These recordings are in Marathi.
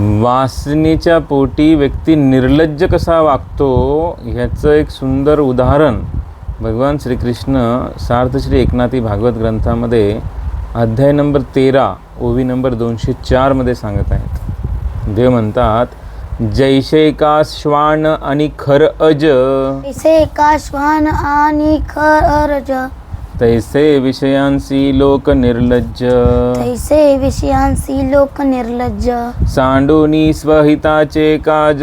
वासनेच्या पोटी व्यक्ती निर्लज्ज कसा वागतो ह्याचं एक सुंदर उदाहरण भगवान श्रीकृष्ण सार्थश्री एकनाथी भागवत ग्रंथामध्ये अध्याय नंबर तेरा ओवी नंबर दोनशे चारमध्ये सांगत आहेत. देव म्हणतात जैसे का श्वान आणि खर अज. जैसे का श्वान आणि खरज तैसे विषयांसी लोक निर्लज्ज। तैसे विषयांसी लोक निर्लज्ज। सांडोनी स्वहिताचे काज।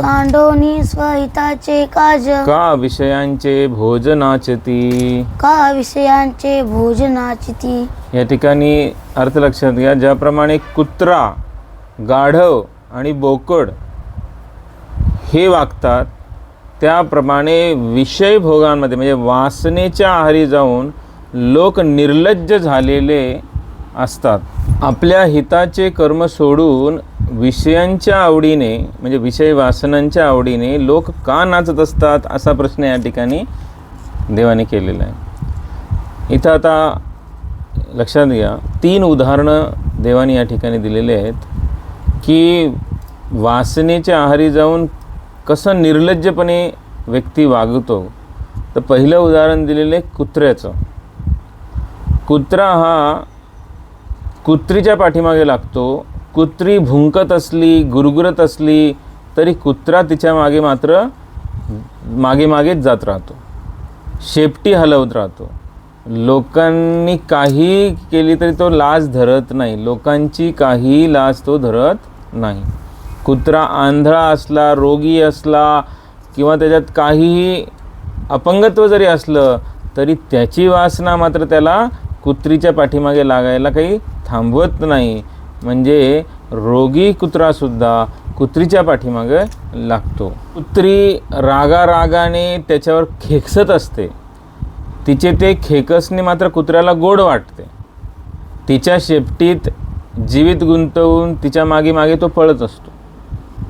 सांडोनी स्वहिताचे काज। का विषयांचे भोजनाचती का विषयांचे भोजनाची ती। या ठिकाणी अर्थ लक्षात घ्या ज्याप्रमाणे कुत्रा गाढव आणि बोकड हे वागतात त्याप्रमाणे विषय भोगांमध्ये म्हणजे वासनेच्या आहारी जाऊन लोक निर्लज्ज झालेले असतात. आपल्या हिताचे कर्म सोडून विषयांच्या आवडीने म्हणजे विषय वासनांच्या आवडीने लोक का नाचत असतात असा प्रश्न या ठिकाणी देवाने केलेला आहे. इथं आता लक्षात घ्या तीन उदाहरणं देवाने या ठिकाणी दिलेले आहेत की वासनेच्या आहारी जाऊन कसं निर्लज्जपणे व्यक्ती वागतो तर पहिलं उदाहरण दिलेलं आहे कुत्र्याचं. कुत्रा हा कुत्रीच्या पाठीमागे लागतो. कुत्री भुंकत असली गुरगुरत असली तरी कुत्रा तिच्यामागे मात्र मागे मागेच जात राहतो. शेपटी हलवत राहतो. लोकांनी काही केली तरी तो लाज धरत नाही. लोकांची काही लाज तो धरत नाही. कुत्रा आंधळा असला रोगी असला किंवा त्याच्यात काहीही अपंगत्व जरी असलं तरी त्याची वासना मात्र त्याला कुत्रीच्या पाठीमागे लागायला काही थांबवत नाही. म्हणजे रोगी कुत्रासुद्धा कुत्रीच्या पाठीमागे लागतो. कुत्री रागा रागाने त्याच्यावर खेकसत असते. तिचे ते खेकसणे मात्र कुत्र्याला गोड वाटते. तिच्या शेपटीत जीवित गुंतवून तिच्यामागे मागे तो पळत असतो.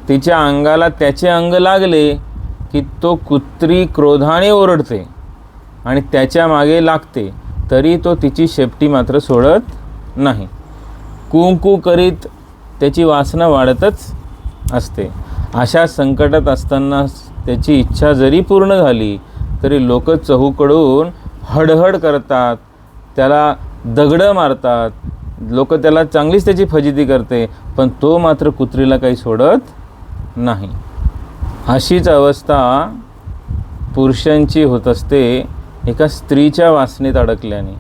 तिच्या अंगाला त्याचे अंग लागले की तो कुत्री क्रोधाने ओरडते आणि त्याच्यामागे लागते तरी तो तिची शेपटी मात्र सोडत नाही. कुंकू करीत त्याची वासना वाढतच असते. अशा संकटात असताना त्याची इच्छा जरी पूर्ण झाली तरी लोक चहूकडून हडहड करतात त्याला दगडं मारतात. लोक त्याला चांगलीच त्याची फजिती करते पण तो मात्र कुत्रीला काही सोडत नाही. अशीच अवस्था पुरुषांची होत असते. एका स्त्रीच्या वासनेत अडकल्याने.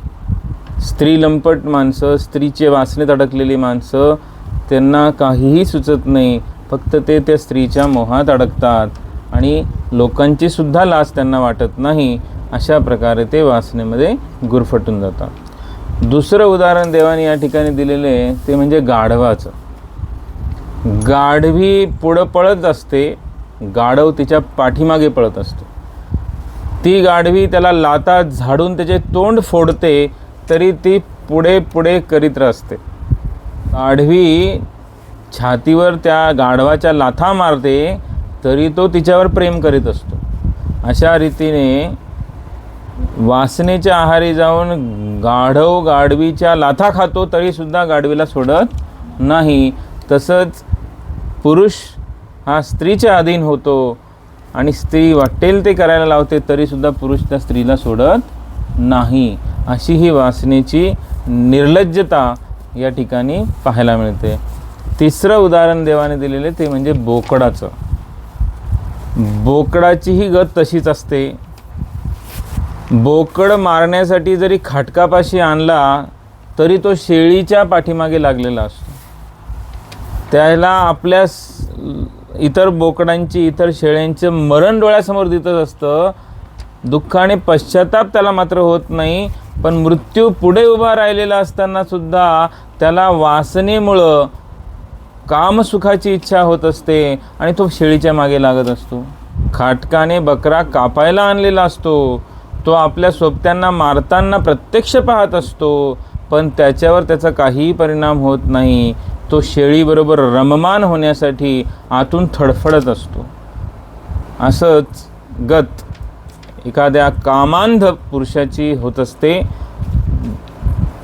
स्त्री लंपट माणसं स्त्रीचे वासनेत अडकलेली माणसं त्यांना काहीही सुचत नाही. फक्त ते त्या स्त्रीच्या मोहात अडकतात आणि लोकांची सुद्धा लाज त्यांना वाटत नाही. अशा प्रकारे ते वासनेमध्ये गुरफटून जातात. दुसरं उदाहरण देवाने या ठिकाणी दिलेलं आहे. ते म्हणजे गाढवाचं. गाढवी पुढं पळत असते गाढव तिच्या पाठीमागे पळत असतो. ती गाढवी त्याला लाता झाडून त्याचे तोंड फोडते तरी ती पुढे पुढे करीत असते. गाढवी छातीवर त्या गाढवाच्या लाथा मारते तरी तो तिच्यावर प्रेम करीत असतो. अशा रीतीने वासनेच्या आहारी जाऊन गाढव गाढवीच्या लाथा खातो तरीसुद्धा गाढवीला सोडत नाही. तसंच पुरुष हा स्त्रीच्या अधीन होतो आणि स्त्री वाटेल ते करायला लावते तरीसुद्धा पुरुष त्या स्त्रीला सोडत नाही. अशी ही वासनेची निर्लज्जता या ठिकाणी पाहायला मिळते. तिसरं उदाहरण देवाने दिलेले ते म्हणजे बोकडाचं. बोकडाचीही गत तशीच असते. बोकड मारण्यासाठी जरी खाटकापाशी आणला तरी तो शेळीच्या पाठीमागे लागलेला असतो. त्याला आपल्या इतर बोकडांची इतर शेळ्यांचं मरण डोळ्यासमोर दिसत असतं. दुःखाने पश्चाताप त्याला मात्र होत नाही पण मृत्यू पुढे उभा राहिलेला असताना सुद्धा त्याला वासनेमुळं कामसुखाची इच्छा होत असते आणि तो शेळीच्या मागे लागत असतो. खाटकाने बकरा कापायला आणलेला असतो. तो आपल्या सोबत्यांना मारताना प्रत्यक्ष पाहत असतो पण त्याच्यावर त्याचा काहीही परिणाम होत नाही. तो शेळीबरोबर रममान होण्यासाठी आतून थडफडत असतो. असंच गत एखाद्या कामांध पुरुषाची होत असते.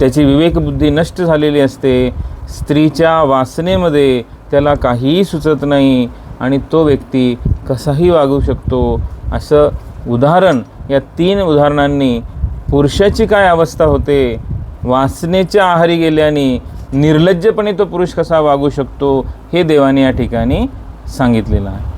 त्याची विवेकबुद्धी नष्ट झालेली असते. स्त्रीच्या वासनेमध्ये त्याला काहीही सुचत नाही आणि तो व्यक्ती कसाही वागू शकतो. असं उदाहरण या तीन उदाहरणांनी पुरुषाची काय अवस्था होते? वासनेच्या आहारी गेल्याने निर्लज्जपणे तो पुरुष कसा वागू शकतो हे देवाने या ठिकाणी सांगितलेलं आहे.